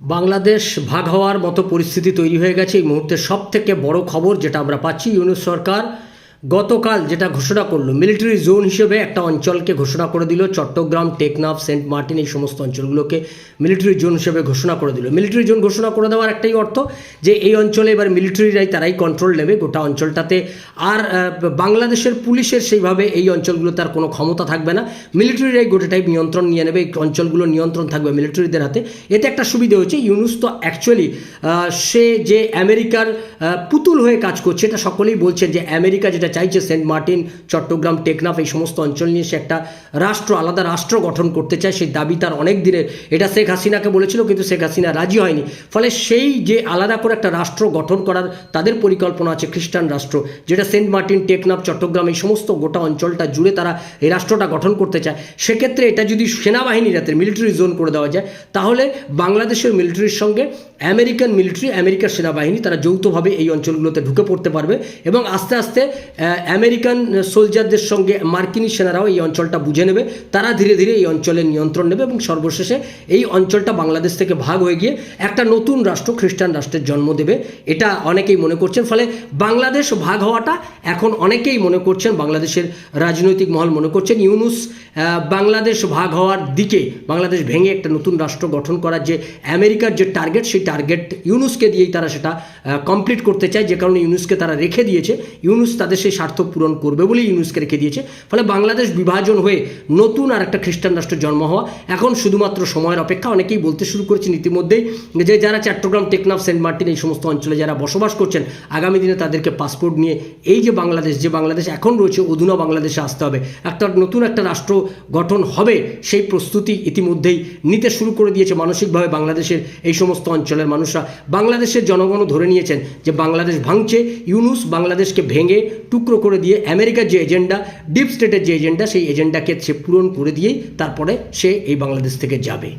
বাংলাদেশ ভাগ হওয়ার মতো পরিস্থিতি তৈরি হয়ে গেছে। এই মুহূর্তে সব থেকে বড় খবর যেটা আমরা পাচ্ছি, ইউনুস সরকার গতকাল যেটা ঘোষণা করল মিলিটারি জোন হিসেবে একটা অঞ্চলকে ঘোষণা করে দিল, চট্টগ্রাম, টেকনাফ সেন্ট মার্টিন এই সমস্ত অঞ্চলগুলোকে মিলিটারি জোন হিসেবে ঘোষণা করে দিল। মিলিটারি জোন ঘোষণা করে দেওয়ার একটাই অর্থ যে, এই অঞ্চলে এবার মিলিটারিরাই তারাই কন্ট্রোল নেবে গোটা অঞ্চলটাতে। আর বাংলাদেশের পুলিশের সেইভাবে এই অঞ্চলগুলো তার কোনো ক্ষমতা থাকবে না। মিলিটারিরাই গোটাটাই নিয়ন্ত্রণ নিয়ে নেবে, এই অঞ্চলগুলো নিয়ন্ত্রণ থাকবে মিলিটারিদের হাতে। এতে একটা সুবিধা হচ্ছে ইউনুস তো অ্যাকচুয়ালি সে যে আমেরিকার পুতুল হয়ে কাজ করছে, এটা সকলেই বলছেন যে, আমেরিকা যেটা চাইছে সেন্ট মার্টিন, চট্টগ্রাম, টেকনাফ, এই সমস্ত অঞ্চল নিয়ে সে একটা রাষ্ট্র, আলাদা রাষ্ট্র গঠন করতে চায়। সেই দাবি তার অনেক দিনের। এটা শেখ হাসিনাকে বলেছিল, কিন্তু শেখ হাসিনা রাজি হয়নি। ফলে সেই যে আলাদা করে একটা রাষ্ট্র গঠন করার তাদের পরিকল্পনা আছে খ্রিস্টান রাষ্ট্র, যেটা সেন্ট মার্টিন, টেকনাফ, চট্টগ্রাম, এই সমস্ত গোটা অঞ্চলটা জুড়ে তারা এই রাষ্ট্রটা গঠন করতে চায়। সেক্ষেত্রে এটা যদি সেনাবাহিনী রাতে মিলিটারি জোন করে দেওয়া যায়, তাহলে বাংলাদেশের মিলিটারির সঙ্গে আমেরিকান মিলিটারি, আমেরিকার সেনাবাহিনী তারা যৌথভাবে এই অঞ্চলগুলোতে ঢুকে পড়তে পারবে এবং আস্তে আস্তে আমেরিকান সোলজারদের সঙ্গে মার্কিনী সেনারাও এই অঞ্চলটা বুঝে নেবে। তারা ধীরে ধীরে এই অঞ্চলের নিয়ন্ত্রণ নেবে এবং সর্বশেষে এই অঞ্চলটা বাংলাদেশ থেকে ভাগ হয়ে গিয়ে একটা নতুন রাষ্ট্র, খ্রিস্টান রাষ্ট্রের জন্ম দেবে। এটা অনেকেই মনে করছেন। ফলে বাংলাদেশ ভাগ হওয়াটা এখন অনেকেই মনে করছেন, বাংলাদেশের রাজনৈতিক মহল মনে করছেন। ইউনুস বাংলাদেশ ভাগ হওয়ার দিকে, বাংলাদেশ ভেঙে একটা নতুন রাষ্ট্র গঠন করার যে আমেরিকার যে টার্গেট সেই টার্গেট ইউনুসকে দিয়েই তারা সেটা কমপ্লিট করতে চায়। যে কারণে ইউনুসকে তারা রেখে দিয়েছে। ইউনুস তাদের সেই স্বার্থ পূরণ করবে বলেই ইউনুসকে রেখে দিয়েছে। ফলে বাংলাদেশ বিভাজন হয়ে নতুন আর একটা খ্রিস্টান রাষ্ট্রের জন্ম হওয়া এখন শুধুমাত্র সময়ের অপেক্ষা অনেকেই বলতে শুরু করেছেন ইতিমধ্যেই যে যারা চট্টগ্রাম, টেকনাফ, সেন্ট মার্টিন এই সমস্ত অঞ্চলে যারা বসবাস করছেন, আগামী দিনে তাদেরকে পাসপোর্ট নিয়ে এই যে বাংলাদেশ যে বাংলাদেশ এখন রয়েছে, অধুনা বাংলাদেশে আসতে হবে। একটা নতুন একটা রাষ্ট্র গঠন হবে সেই প্রস্তুতি ইতিমধ্যেই নিতে শুরু করে দিয়েছে মানসিকভাবে বাংলাদেশের এই সমস্ত অঞ্চলের মানুষরা। বাংলাদেশের জনগণও ধরে নিয়েছেন যে বাংলাদেশ ভাঙছে, ইউনুস বাংলাদেশকে ভেঙে টুকরো করে দিয়ে আমেরিকার যে এজেন্ডা, ডিপ স্টেটের যে এজেন্ডা, সেই এজেন্ডাকে সে পূরণ করে দিয়েই তারপরে সে এই বাংলাদেশ থেকে যাবে।